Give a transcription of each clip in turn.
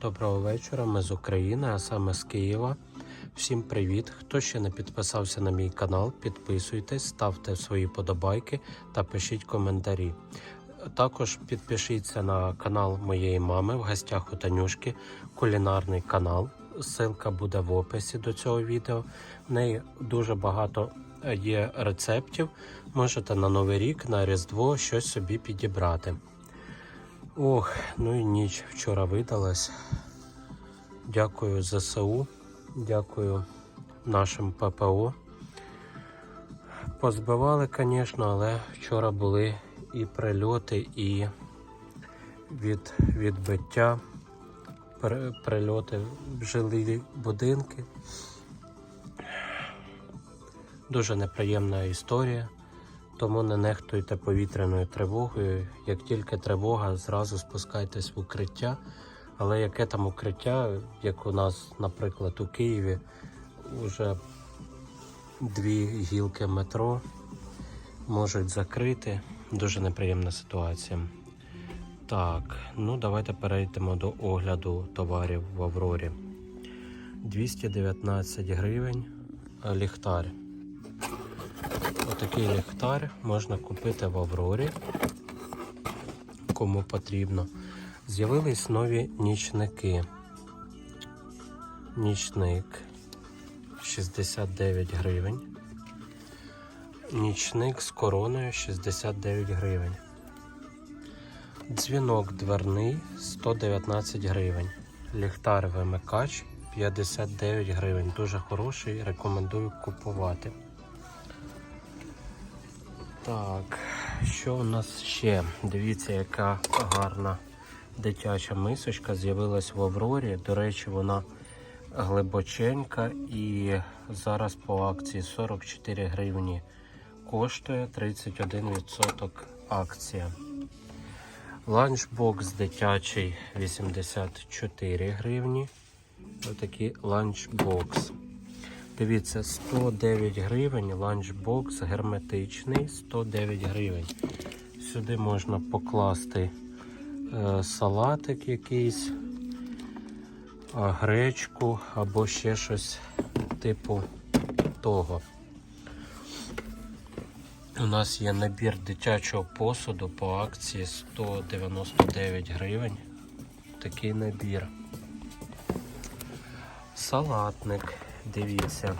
Доброго вечора. Ми з України, а саме з Києва. Всім привіт! Хто ще не підписався на мій канал, підписуйтесь, ставте свої подобайки та пишіть коментарі. Також підпишіться на канал моєї мами в гостях у Танюшки, кулінарний канал. Ссылка буде в описі до цього відео. В неї дуже багато є рецептів. Можете на Новий рік, на Різдво щось собі підібрати. Ох, ну і ніч вчора видалась. Дякую ЗСУ, дякую нашим ППО. Позбивали, звісно, але вчора були і прильоти, і від відбиття, прильоти в жилі будинки. Дуже неприємна історія. Тому не нехтуйте повітряною тривогою. Як тільки тривога, зразу спускайтесь в укриття. Але яке там укриття, як у нас, наприклад, у Києві, вже дві гілки метро можуть закрити. Дуже неприємна ситуація. Так, ну давайте перейдемо до огляду товарів в Аврорі. 219 гривень е, ліхтар. Отакий ліхтар можна купити в Аврорі, кому потрібно. З'явились нові нічники. Нічник 69 гривень. Нічник з короною 69 гривень. Дзвінок дверний 119 гривень. Ліхтар вимикач 59 гривень. Дуже хороший, рекомендую купувати. Так, що у нас ще? Дивіться, яка гарна дитяча мисочка з'явилась в Аврорі. До речі, вона глибоченька і зараз по акції 44 гривні коштує 31% акція. Ланчбокс дитячий 84 гривні. Отакий ланчбокс. Дивіться, 109 гривень, ланчбокс герметичний, 109 гривень. Сюди можна покласти е, салатик якийсь, гречку або ще щось типу того. У нас є набір дитячого посуду по акції 199 гривень. Такий набір. Салатник, дивіться.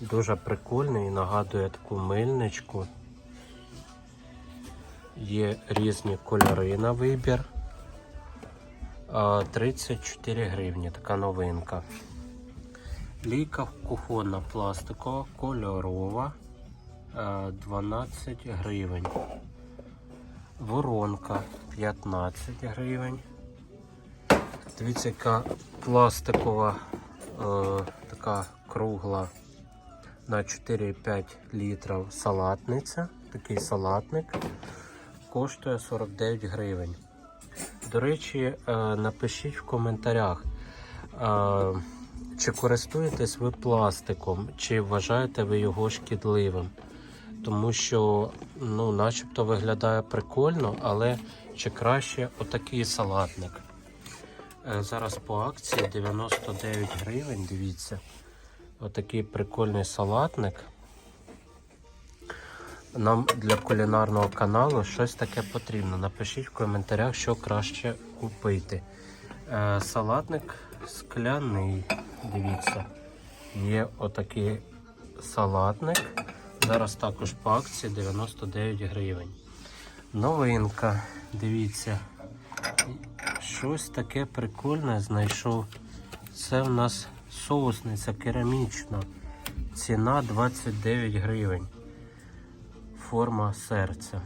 Дуже прикольний, нагадує таку мильничку. Є різні кольори на вибір. 34 гривні, така новинка. Ліка кухонна пластикова, кольорова. 12 гривень. Воронка 15 гривень. Дивіться, яка пластикова, така кругла на 4,5 літрів салатниця. Такий салатник коштує 49 гривень. До речі, е, напишіть в коментарях, е, чи користуєтесь ви пластиком, чи вважаєте ви його шкідливим. Тому що, ну, начебто виглядає прикольно, але чи краще отакий салатник. Е, Зараз по акції 99 гривень, дивіться. Отакий прикольний салатник. Нам для кулінарного каналу щось таке потрібно. Напишіть в коментарях, що краще купити. Е, салатник скляний. Дивіться. Є отакий салатник. Зараз також по акції 99 гривень. Новинка. Дивіться. Щось таке прикольне знайшов. Це в нас соусниця керамічна. Ціна 29 гривень. Форма серця.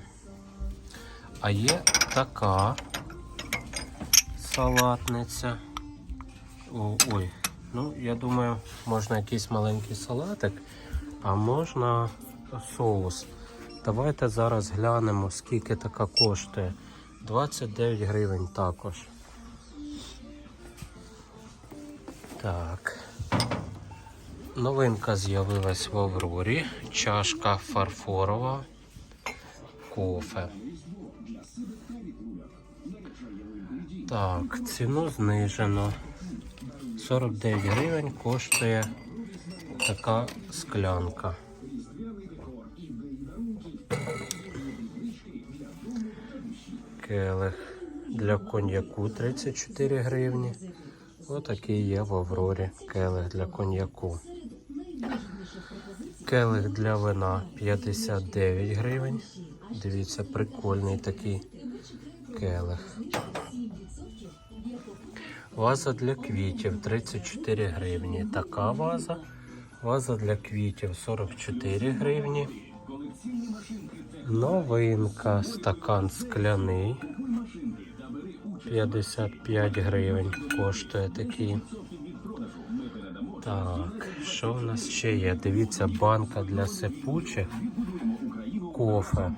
А є така салатниця. О, ой, ну я думаю, можна якийсь маленький салатик, а можна соус. Давайте зараз глянемо, скільки така коштує. 29 гривень також. Так. Новинка з'явилась в Аврорі. Чашка фарфорова. Кофе. Так, ціну знижено. 49 гривень коштує така склянка. Келих для коньяку 34 гривні. Отакий є в Аврорі келих для коньяку. Келих для вина 59 гривень. Дивіться, прикольний такий келих. Ваза для квітів 34 гривні. Така ваза. Ваза для квітів 44 гривні. Новинка, стакан скляний. 55 гривень коштує такий. Так, що в нас ще є? Дивіться, банка для сипучих. Кофе.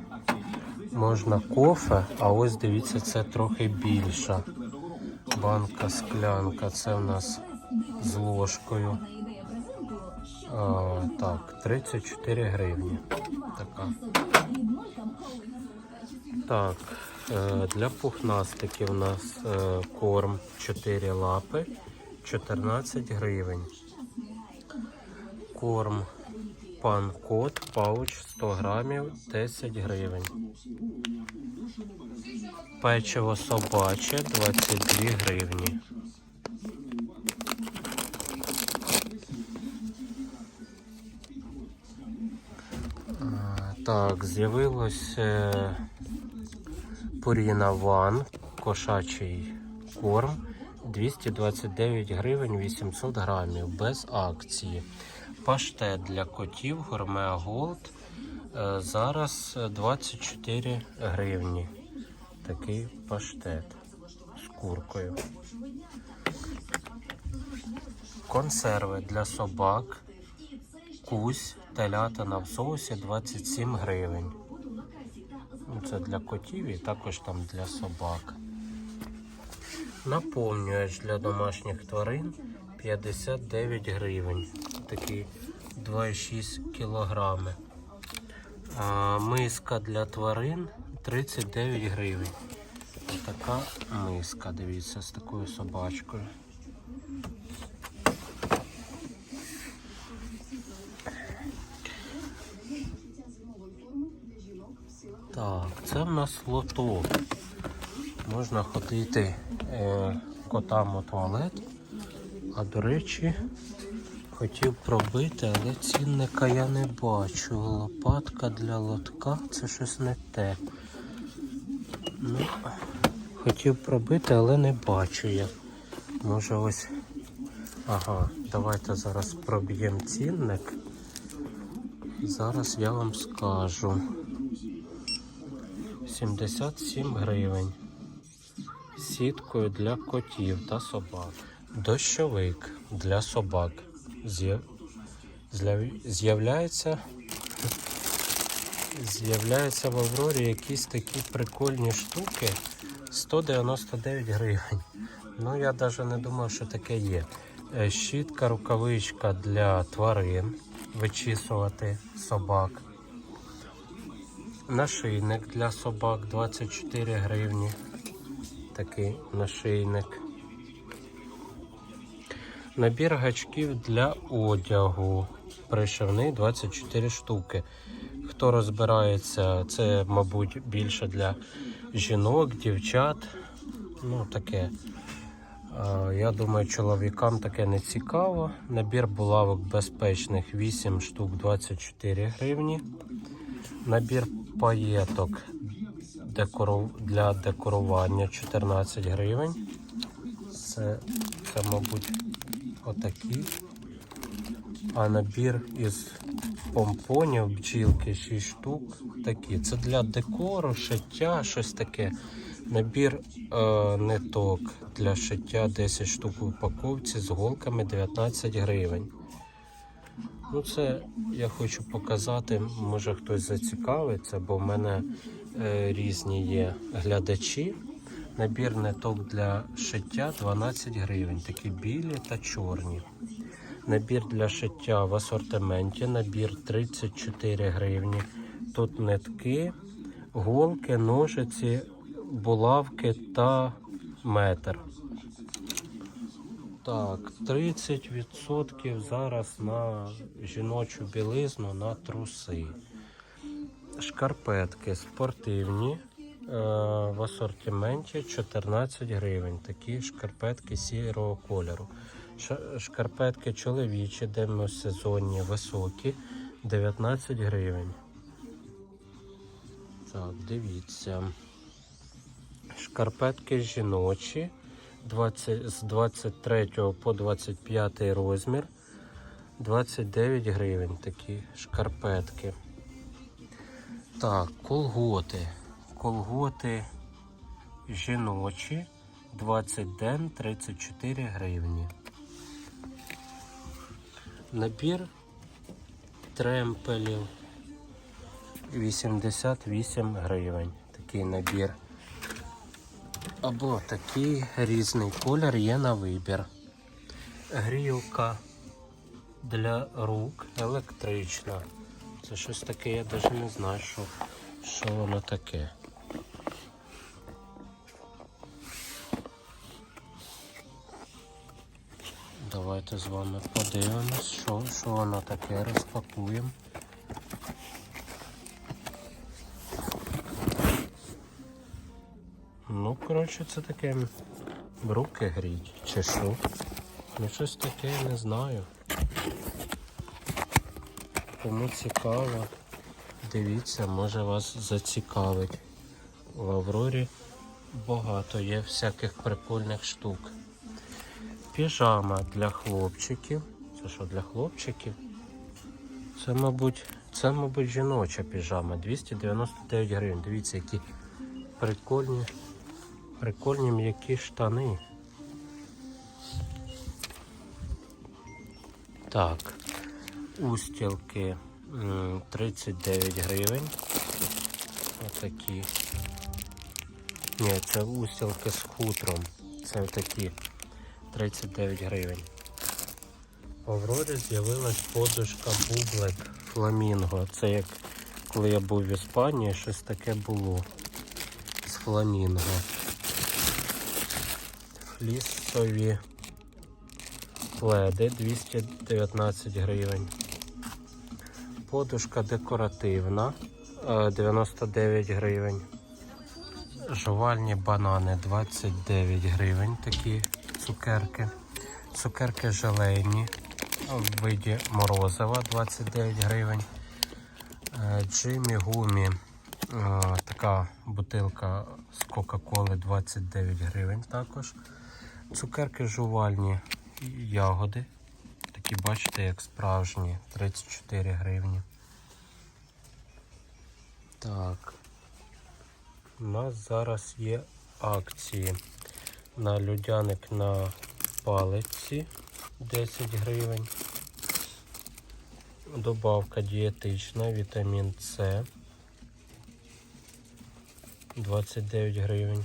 Можна кофе, а ось дивіться, це трохи більша. Банка склянка. Це в нас з ложкою. А, так, 34 гривні. Така. Так, е, для пухнастиків у нас е, корм 4 лапи 14 гривень. Корм пан кот пауч 100 грамів 10 гривень. Печиво собаче 22 гривні. Так, з'явилось Purina One, кошачий корм 229 гривень 800 грамів без акції. Паштет для котів Gourmet Gold е, зараз 24 гривні. Такий паштет з куркою. Консерви для собак. Кусь телятина в соусі 27 гривень. Ну, Це для котів і також там для собак. Наповнювач для домашніх тварин 59 гривень. Такий 2,6 кілограми. А, миска для тварин 39 гривень. Така миска, дивіться, з такою собачкою. Так, це в нас лото. Можна ходити е, котам у туалет. А до речі, хотів пробити, але цінника я не бачу. Лопатка для лотка це щось не те. Ну, хотів пробити, але не бачу я. Може ось. Ага, давайте зараз проб'ємо цінник. Зараз я вам скажу. 77 гривень. Сіткою для котів та собак. Дощовик для собак. З'яв- з'яв- З'являється З'являються в Аврорі якісь такі прикольні штуки 199 гривень. Ну, я навіть не думав, що таке є. Е, Щітка, рукавичка для тварин, вичісувати собак. Нашийник для собак 24 гривні. Такий нашийник. Набір гачків для одягу. Пришивний 24 штуки. Хто розбирається, це, мабуть, більше для жінок, дівчат. Ну, таке. Я думаю, чоловікам таке не цікаво. Набір булавок безпечних 8 штук 24 гривні. Набір паєток для декорування 14 гривень. Це, це мабуть, отакі. А набір із помпонів, бджілки 6 штук. Такі. Це для декору, шиття, щось таке. Набір е, ниток для шиття 10 штук в упаковці з голками 19 гривень. Ну, це я хочу показати, може хтось зацікавиться, бо в мене е, різні є глядачі. Набір ниток для шиття 12 гривень, такі білі та чорні. Набір для шиття в асортименті, набір 34 гривні. Тут нитки, голки, ножиці, булавки та метр. Так, 30% зараз на жіночу білизну на труси. Шкарпетки спортивні е, в асортименті 14 гривень. Такі шкарпетки сірого кольору. Шкарпетки чоловічі, демосезонні, високі 19 гривень. Так, дивіться. Шкарпетки жіночі 20, з 23 по 25 розмір. 29 гривень такі шкарпетки. Так, колготи. Колготи жіночі 20 ден 34 гривні. Набір тремпелів 88 гривень. Такий набір. Або такий різний колір є на вибір. Грілка для рук електрична. Це щось таке, я навіть не знаю, що, що воно таке. Давайте з вами подивимось, що, що воно таке, розпакуємо. Коротше, це таке руки гріть, чи що. Ну, щось таке не знаю. Кому цікаво, дивіться, може вас зацікавить. В Аврорі багато є всяких прикольних штук. Піжама для хлопчиків. Це що для хлопчиків? Це, мабуть, це, мабуть, жіноча піжама. 299 гривень. Дивіться, які прикольні, прикольні м'які штани. Так, устілки 39 гривень. Отакі. Ні, це устілки з хутром. Це такі 39 гривень. В Аврорі з'явилась подушка бублик фламінго. Це як коли я був в Іспанії, щось таке було з фламінго. Флісові пледи 219 гривень. Подушка декоративна е, 99 гривень. Жувальні банани 29 гривень, такі цукерки. Цукерки желейні в виді морозива 29 гривень. Е, Джимі гумі, е, така бутилка з Кока-Коли 29 гривень також. Цукерки жувальні ягоди. Такі, бачите, як справжні, 34 гривні. Так. У нас зараз є акції на людяник на палиці 10 гривень. Добавка дієтична, вітамін С 29 гривень.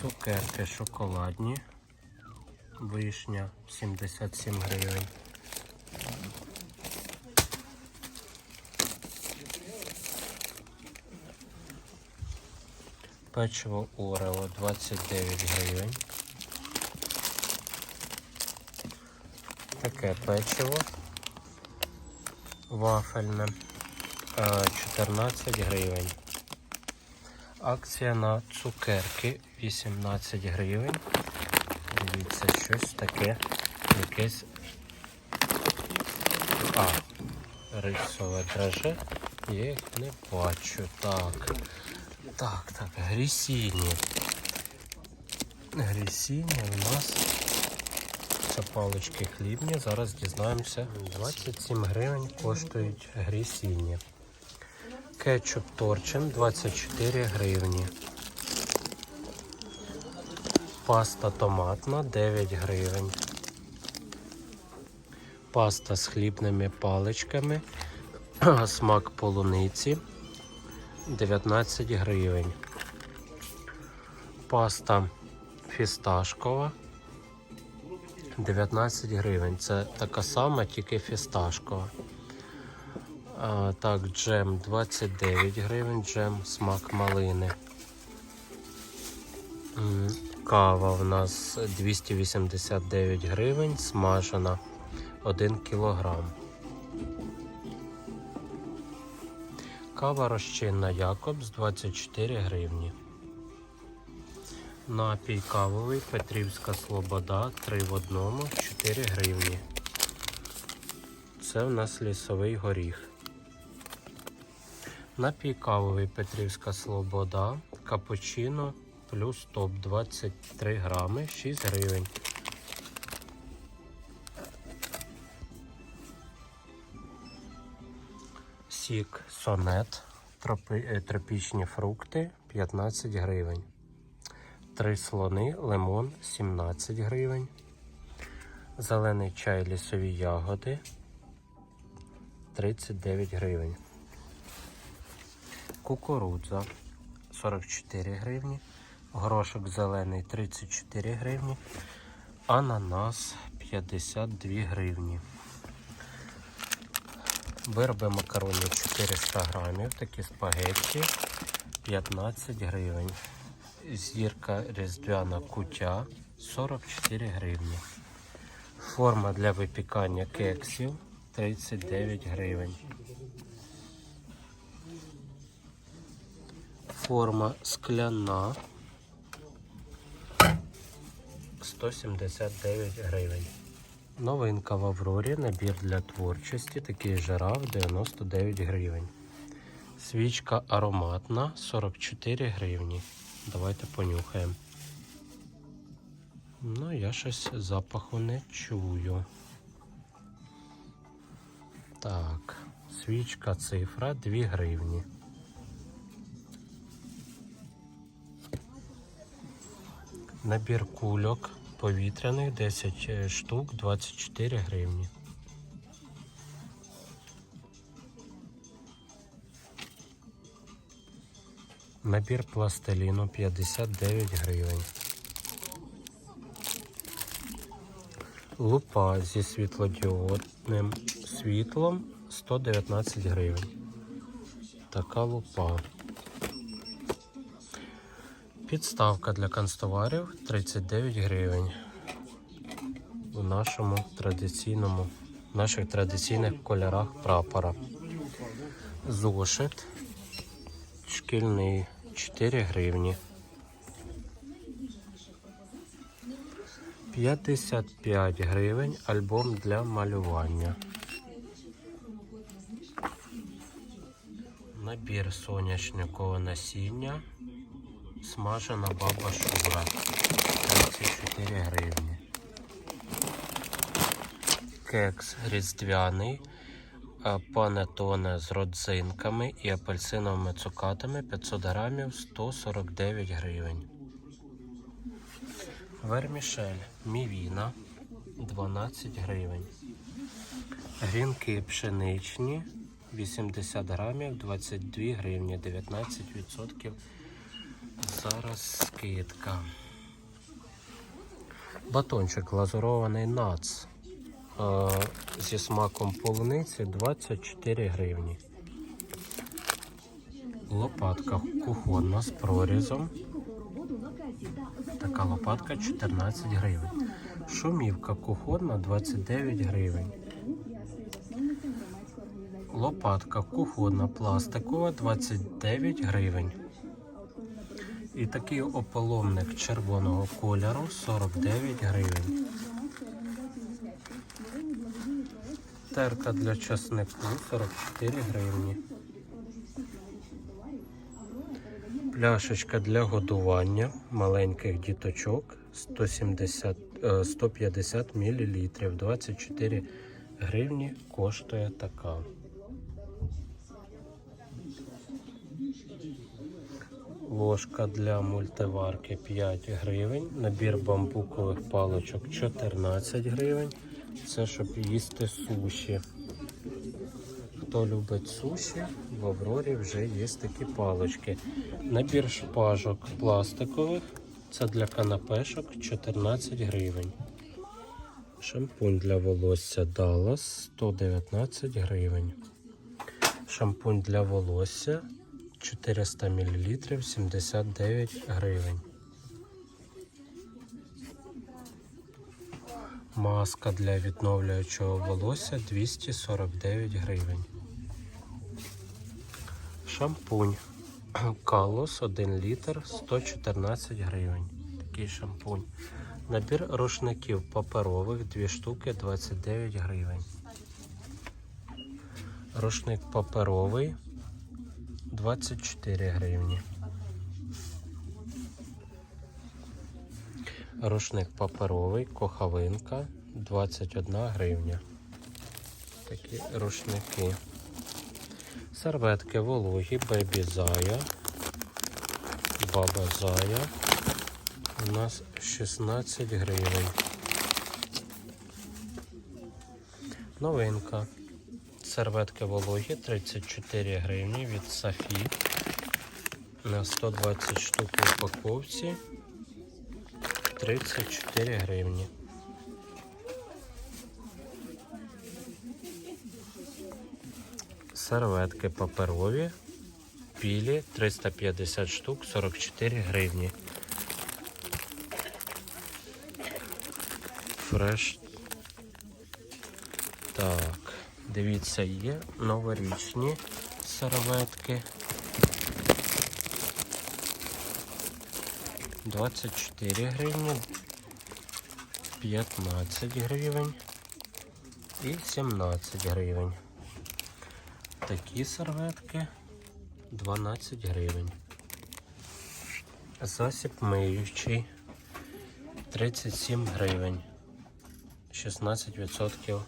Цукерки шоколадні. Вишня 77 гривень. Печиво Орео 29 гривень. Таке печиво вафельне е, 14 гривень. Акція на цукерки 18 гривень. Дивіться, щось таке, якесь. А, рисове драже. Я їх не бачу. Так. Так, так, грісіні. Грісіні у нас це палички хлібні. Зараз дізнаємося. 27 гривень коштують грісіні. Кетчуп торчин 24 гривні. Паста томатна 9 гривень. Паста з хлібними паличками. Смак полуниці 19 гривень. Паста фісташкова 19 гривень. Це така сама, тільки фісташкова. А, так, джем 29 гривень, джем смак малини. Кава у нас 289 гривень, смажена 1 кілограм. Кава розчинна Якобс 24 гривні. Напій кавовий Петрівська Слобода 3 в одному 4 гривні. Це в нас лісовий горіх. Напій кавовий Петрівська Слобода, капучино плюс топ 23 грами 6 гривень. Сік сонет, е, тропічні фрукти 15 гривень. Три слони, лимон 17 гривень. Зелений чай лісові ягоди 39 гривень. Кукурудза 44 гривні. Горошок зелений 34 гривні. Ананас 52 гривні. Вироби макароні 400 грамів, такі спагетті 15 гривень. Зірка різдвяна кутя 44 гривні. Форма для випікання кексів 39 гривень. Форма скляна 179 гривень. Новинка в Аврорі, набір для творчості, такий жираф 99 гривень. Свічка ароматна 44 гривні. Давайте понюхаємо. Ну, я щось запаху не чую. Так, свічка цифра 2 гривні. Набір кульок повітряних 10 е, штук 24 гривні. Набір пластиліну 59 гривень. Лупа зі світлодіодним світлом 119 гривень. Така лупа. Підставка для канцтоварів 39 гривень. У нашому традиційному, в наших традиційних кольорах прапора. Зошит шкільний 4 гривні. 55 гривень альбом для малювання. Набір соняшникового насіння. Смажена баба шура 34 гривні. Кекс різдвяний, панетоне з родзинками і апельсиновими цукатами 500 грамів 149 гривень. Вермішель мівіна 12 гривень. Грінки пшеничні 80 грамів 22 гривні 19% Зараз скидка. Батончик глазурований нац е, зі смаком полуниці 24 гривні. Лопатка кухонна з прорізом. Така лопатка 14 гривень. Шумівка кухонна 29 гривень. Лопатка кухонна пластикова 29 гривень. І такий ополовник червоного кольору 49 гривень. Терка для часнику 44 гривні. Пляшечка для годування маленьких діточок 170, е, 150 мл. 24 гривні коштує така. Ложка для мультиварки 5 гривень. Набір бамбукових паличок 14 гривень. Це щоб їсти суші. Хто любить суші, в Аврорі вже є такі палички. Набір шпажок пластикових. Це для канапешок 14 гривень. Шампунь для волосся Dallas 119 гривень. Шампунь для волосся 400 мл 79 гривень. Маска для відновлюючого волосся 249 гривень. Шампунь. Калос 1 літр 114 гривень. Такий шампунь. Набір рушників паперових 2 штуки 29 гривень. Рушник паперовий 24 гривні. Рушник паперовий, кохавинка 21 гривня. Такі рушники. Серветки вологі, бебі зая, баба зая. У нас 16 гривень. Новинка. Серветки вологі 34 гривні від Сафі. На 120 штук в упаковці. 34 гривні. Серветки паперові. Пілі 350 штук 44 гривні. Фреш. Так, дивіться, є новорічні серветки. 24 гривні, 15 гривень і 17 гривень. Такі серветки 12 гривень. Засіб миючий 37 гривень. 16%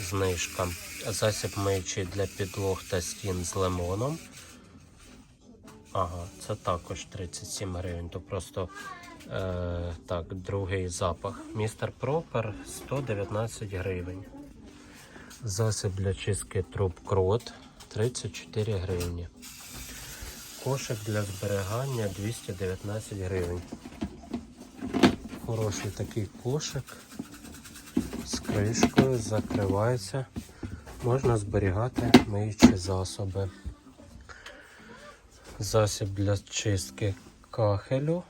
знижка. Засіб миючий для підлог та стін з лимоном. Ага, це також 37 гривень. То просто е, так, другий запах. Містер Пропер 119 гривень. Засіб для чистки труб крот 34 гривні. Кошик для зберігання 219 гривень. Хороший такий кошик кришкою, закривається. Можна зберігати миючі засоби. Засіб для чистки кахелю.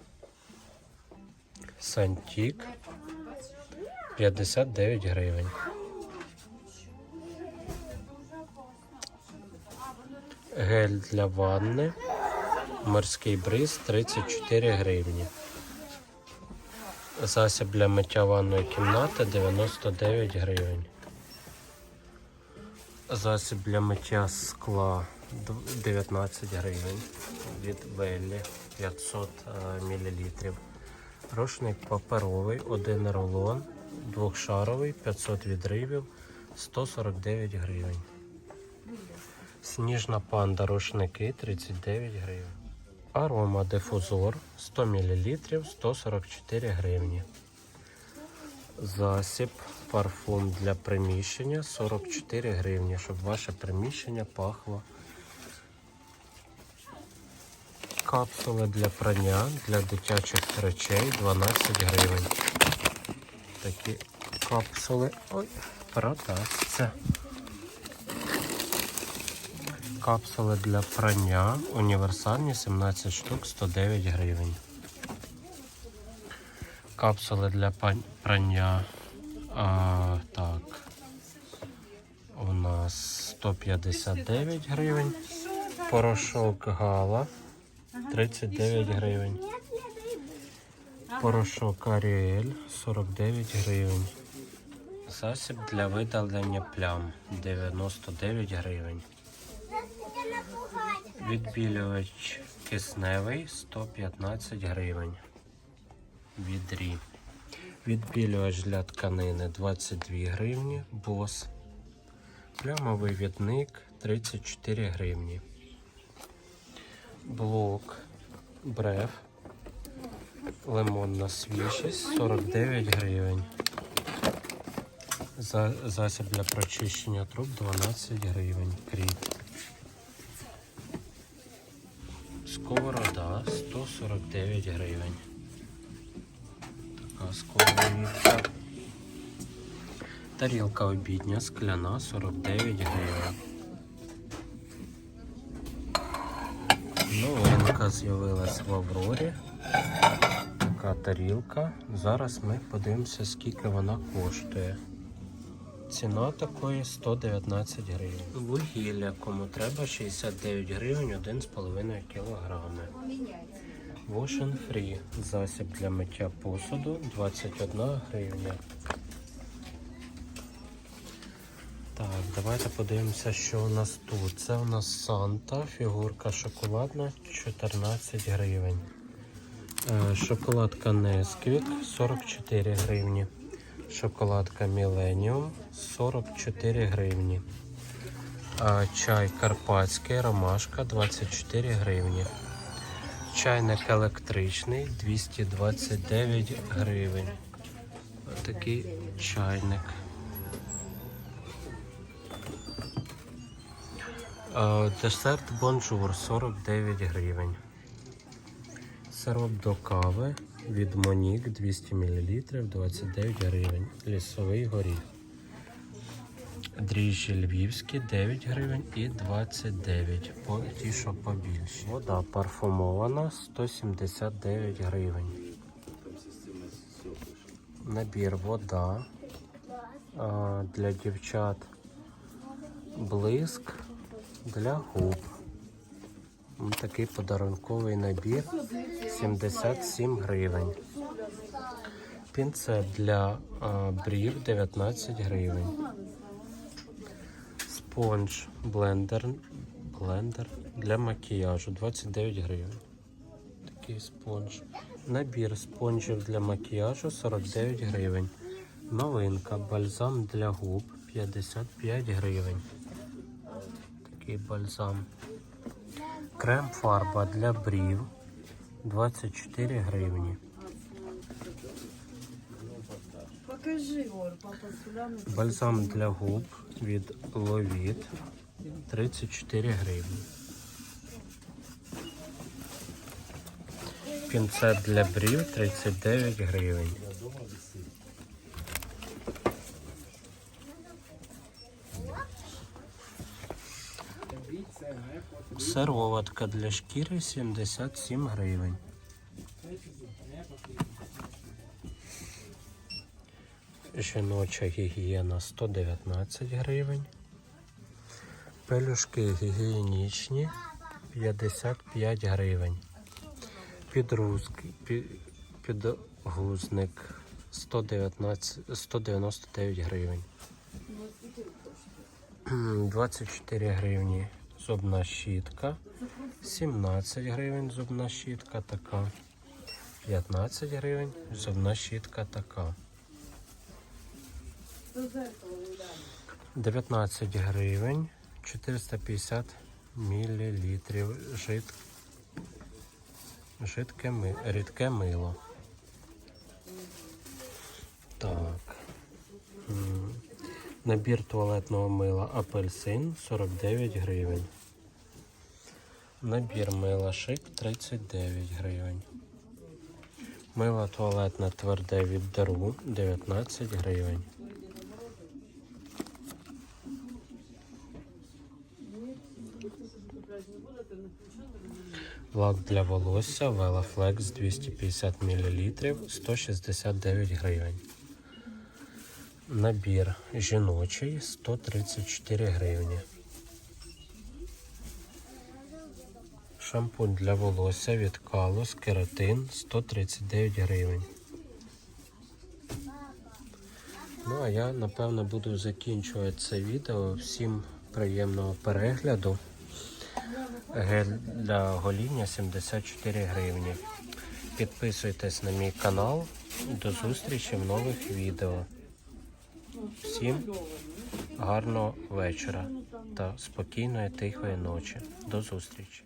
Сантік 59 гривень. Гель для ванни. Морський бриз 34 гривні. Засіб для миття ванної кімнати 99 гривень. Засіб для миття скла 19 гривень від Веллі 500 мл. Рушник паперовий, один рулон, двохшаровий, 500 відривів, 149 гривень. Сніжна панда рушники 39 гривень. Арома дифузор 100 мл 144 гривні. Засіб парфум для приміщення 44 гривні, щоб ваше приміщення пахло. Капсули для прання для дитячих речей 12 гривень. Такі капсули. Ой, продасться. Капсули для прання універсальні 17 штук 109 гривень. Капсули для прання. А, так. У нас 159 гривень. Порошок Гала 39 гривень. Порошок Аріель 49 гривень. Засіб для видалення плям 99 гривень. Відбілювач кисневий 115 гривень. Відрі. Відбілювач для тканини 22 гривні. Бос. Плямовий відник 34 гривні. Блок. Бреф. Лимонна свіжість 49 гривень. Засіб для прочищення труб 12 гривень. Кріп. Сковорода 149 гривень. Така сковорідка. Тарілка обідня скляна 49 гривень. Новинка з'явилась в Аврорі. Така така тарілка. Зараз ми подивимося, скільки вона коштує. Ціна такої 119 гривень. Вугілля, кому треба 69 гривень 1,5 кілограми. And Free. Засіб для миття посуду 21 гривня. Так, давайте подивимося, що у нас тут. Це у нас Санта, фігурка шоколадна 14 гривень. Е, Шоколадка Несквік 44 гривні. Шоколадка Millennium 44 гривні. Чай Карпатський Ромашка 24 гривні. Чайник електричний 229 гривень. Отакий чайник. Десерт бонжур 49 гривень. Сироп до кави від Монік 200 мл 29 гривень. Лісовий горіх. Дріжджі львівські 9 гривень і 29. По, ті, що побільші. Вода парфумована 179 гривень. Набір вода а, для дівчат. Блиск для губ. Такий подарунковий набір 77 гривень. Пінцет для а, брів 19 гривень. Спонж блендер, блендер для макіяжу 29 гривень. Такий спонж. Набір спонжів для макіяжу 49 гривень. Новинка бальзам для губ 55 гривень. Такий бальзам. Крем фарба для брів 24 гривні. Покажи. Бальзам для губ від Ловіт 34 гривні. Пінцет для брів 39 гривень. Сироватка для шкіри 77 гривень. Жіноча гігієна 119 гривень. Пелюшки гігієнічні 55 гривень. Підгузник 119, 199 гривень. 24 гривні зубна щітка. 17 гривень зубна щітка така. 15 гривень зубна щітка така. 19 гривень 450 мілілітрів жид... жидке ми... рідке мило. Так. Набір туалетного мила апельсин 49 гривень. Набір мила шик 39 гривень. Мило туалетне тверде від дару 19 гривень. Лак для волосся Велафлекс 250 мл 169 гривень. Набір жіночий 134 гривні. Шампунь для волосся від Калус Кератин 139 гривень. Ну а я напевно буду закінчувати це відео. Всім приємного перегляду. Гель для гоління 74 гривні. Підписуйтесь на мій канал. До зустрічі в нових відео. Всім гарного вечора та спокійної тихої ночі. До зустрічі.